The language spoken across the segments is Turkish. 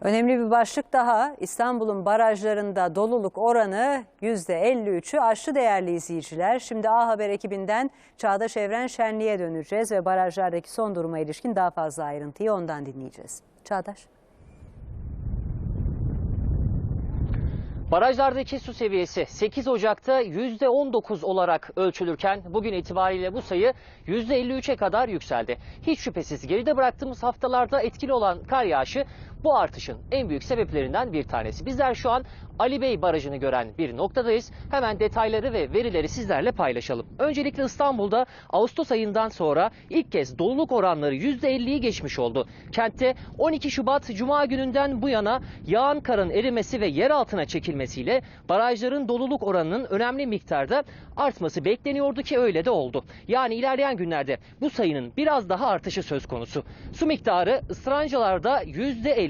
Önemli bir başlık daha İstanbul'un barajlarında doluluk oranı %53'ü aştı değerli izleyiciler. Şimdi A Haber ekibinden Çağdaş Evren Şenli'ye döneceğiz ve barajlardaki son duruma ilişkin daha fazla ayrıntıyı ondan dinleyeceğiz. Çağdaş. Barajlardaki su seviyesi 8 Ocak'ta %19 olarak ölçülürken bugün itibariyle bu sayı %53'e kadar yükseldi. Hiç şüphesiz geride bıraktığımız haftalarda etkili olan kar yağışı bu artışın en büyük sebeplerinden bir tanesi. Bizler şu an Ali Bey Barajı'nı gören bir noktadayız. Hemen detayları ve verileri sizlerle paylaşalım. Öncelikle İstanbul'da Ağustos ayından sonra ilk kez doluluk oranları %50'yi geçmiş oldu. Kentte 12 Şubat Cuma gününden bu yana yağan karın erimesi ve yer altına çekilmesiyle barajların doluluk oranının önemli miktarda artması bekleniyordu ki öyle de oldu. Yani ilerleyen günlerde bu sayının biraz daha artışı söz konusu. Su miktarı Israncalar'da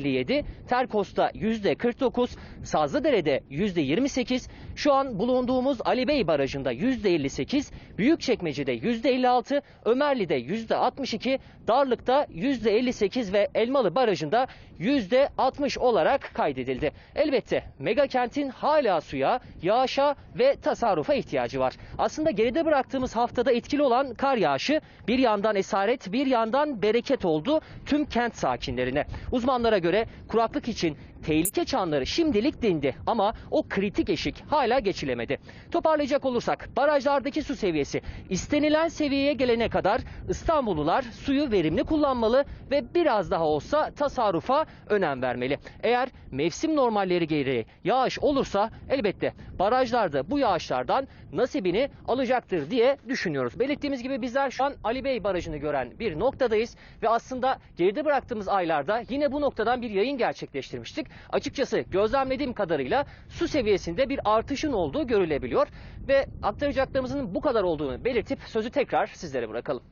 %57, Terkos'ta %49, Sazlıdere'de %28, şu an bulunduğumuz Ali Bey Barajı'nda %58, Büyükçekmece'de %56, Ömerli'de %62, Darlık'ta %58 ve Elmalı Barajı'nda %60 olarak kaydedildi. Elbette mega kentin hala suya, yağışa ve tasarrufa ihtiyacı var. Aslında geride bıraktığımız haftada etkili olan kar yağışı bir yandan esaret bir yandan bereket oldu tüm kent sakinlerine. Uzmanlara göre kuraklık için tehlike çanları şimdilik dindi ama o kritik eşik hala geçilemedi. Toparlayacak olursak barajlardaki su seviyesi istenilen seviyeye gelene kadar İstanbullular suyu verimli kullanmalı ve biraz daha olsa tasarrufa önem vermeli. Eğer mevsim normalleri gereği yağış olursa elbette barajlarda bu yağışlardan nasibini alacaktır diye düşünüyoruz. Belirttiğimiz gibi bizler şu an Ali Bey Barajı'nı gören bir noktadayız ve aslında geride bıraktığımız aylarda yine bu noktadan bir yayın gerçekleştirmiştik. Açıkçası gözlemlediğim kadarıyla su seviyesinde bir artışın olduğu görülebiliyor ve aktaracaklarımızın bu kadar olduğunu belirtip sözü tekrar sizlere bırakalım.